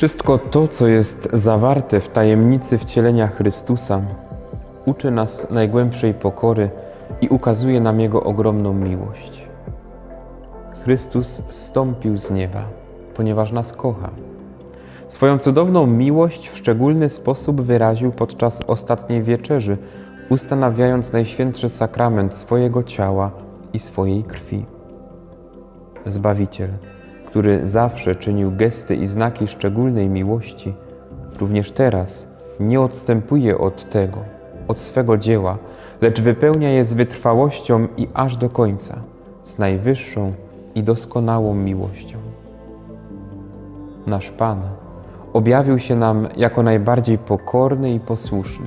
Wszystko to, co jest zawarte w tajemnicy wcielenia Chrystusa, uczy nas najgłębszej pokory i ukazuje nam Jego ogromną miłość. Chrystus zstąpił z nieba, ponieważ nas kocha. Swoją cudowną miłość w szczególny sposób wyraził podczas ostatniej wieczerzy, ustanawiając najświętszy sakrament swojego ciała i swojej krwi. Zbawiciel, który zawsze czynił gesty i znaki szczególnej miłości, również teraz nie odstępuje od tego, od swego dzieła, lecz wypełnia je z wytrwałością i aż do końca, z najwyższą i doskonałą miłością. Nasz Pan objawił się nam jako najbardziej pokorny i posłuszny.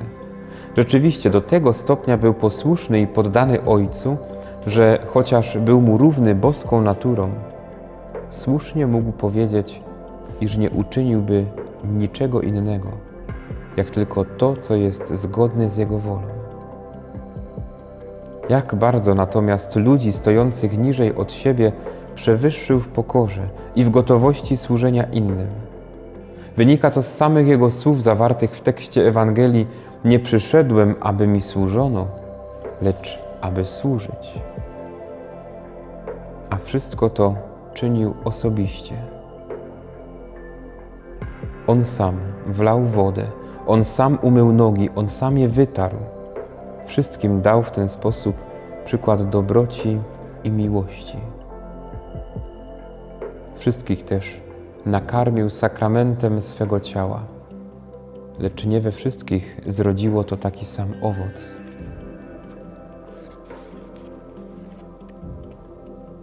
Rzeczywiście do tego stopnia był posłuszny i poddany Ojcu, że chociaż był mu równy boską naturą, słusznie mógł powiedzieć, iż nie uczyniłby niczego innego, jak tylko to, co jest zgodne z Jego wolą. Jak bardzo natomiast ludzi stojących niżej od siebie przewyższył w pokorze i w gotowości służenia innym. Wynika to z samych Jego słów zawartych w tekście Ewangelii: Nie przyszedłem, aby mi służono, lecz aby służyć. A wszystko to czynił osobiście. On sam wlał wodę, on sam umył nogi, on sam je wytarł. Wszystkim dał w ten sposób przykład dobroci i miłości. Wszystkich też nakarmił sakramentem swego ciała, lecz nie we wszystkich zrodziło to taki sam owoc.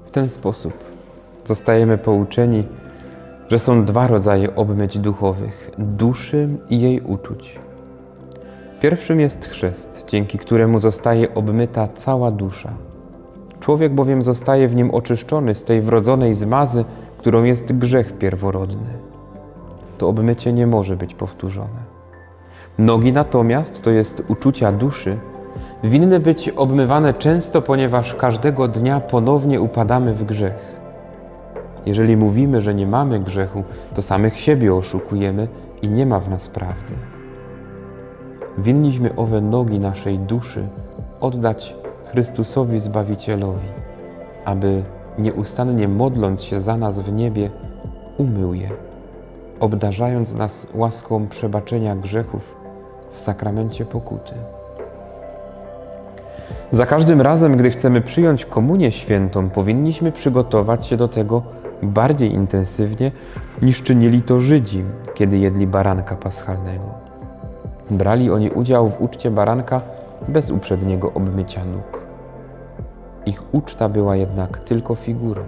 W ten sposób zostajemy pouczeni, że są dwa rodzaje obmyć duchowych duszy i jej uczuć. Pierwszym jest chrzest, dzięki któremu zostaje obmyta cała dusza. Człowiek bowiem zostaje w nim oczyszczony z tej wrodzonej zmazy, którą jest grzech pierworodny. To obmycie nie może być powtórzone. Nogi natomiast, to jest uczucia duszy, winny być obmywane często, ponieważ każdego dnia ponownie upadamy w grzech. Jeżeli mówimy, że nie mamy grzechu, to samych siebie oszukujemy i nie ma w nas prawdy. Winniśmy owe nogi naszej duszy oddać Chrystusowi Zbawicielowi, aby nieustannie modląc się za nas w niebie, umył je, obdarzając nas łaską przebaczenia grzechów w sakramencie pokuty. Za każdym razem, gdy chcemy przyjąć komunię świętą, powinniśmy przygotować się do tego bardziej intensywnie niż czynili to Żydzi, kiedy jedli baranka paschalnego. Brali oni udział w uczcie baranka bez uprzedniego obmycia nóg. Ich uczta była jednak tylko figurą.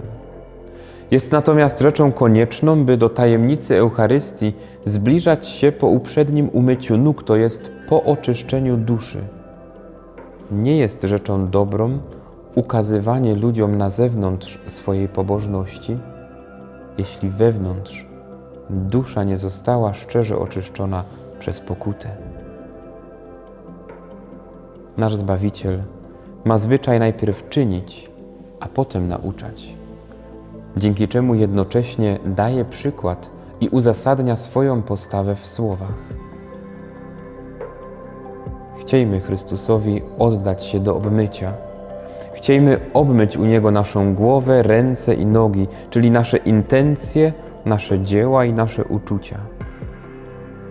Jest natomiast rzeczą konieczną, by do tajemnicy Eucharystii zbliżać się po uprzednim umyciu nóg, to jest po oczyszczeniu duszy. Nie jest rzeczą dobrą ukazywanie ludziom na zewnątrz swojej pobożności, jeśli wewnątrz dusza nie została szczerze oczyszczona przez pokutę. Nasz Zbawiciel ma zwyczaj najpierw czynić, a potem nauczać, dzięki czemu jednocześnie daje przykład i uzasadnia swoją postawę w słowach. Chciejmy Chrystusowi oddać się do obmycia. Chciejmy obmyć u Niego naszą głowę, ręce i nogi, czyli nasze intencje, nasze dzieła i nasze uczucia.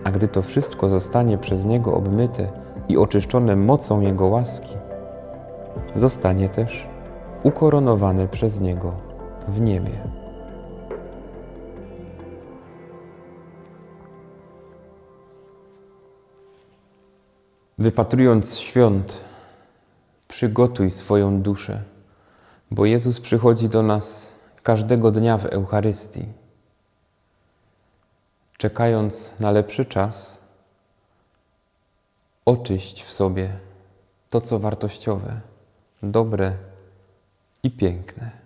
A gdy to wszystko zostanie przez Niego obmyte i oczyszczone mocą Jego łaski, zostanie też ukoronowane przez Niego w niebie. Wypatrując świąt, przygotuj swoją duszę, bo Jezus przychodzi do nas każdego dnia w Eucharystii. Czekając na lepszy czas, oczyść w sobie to, co wartościowe, dobre i piękne.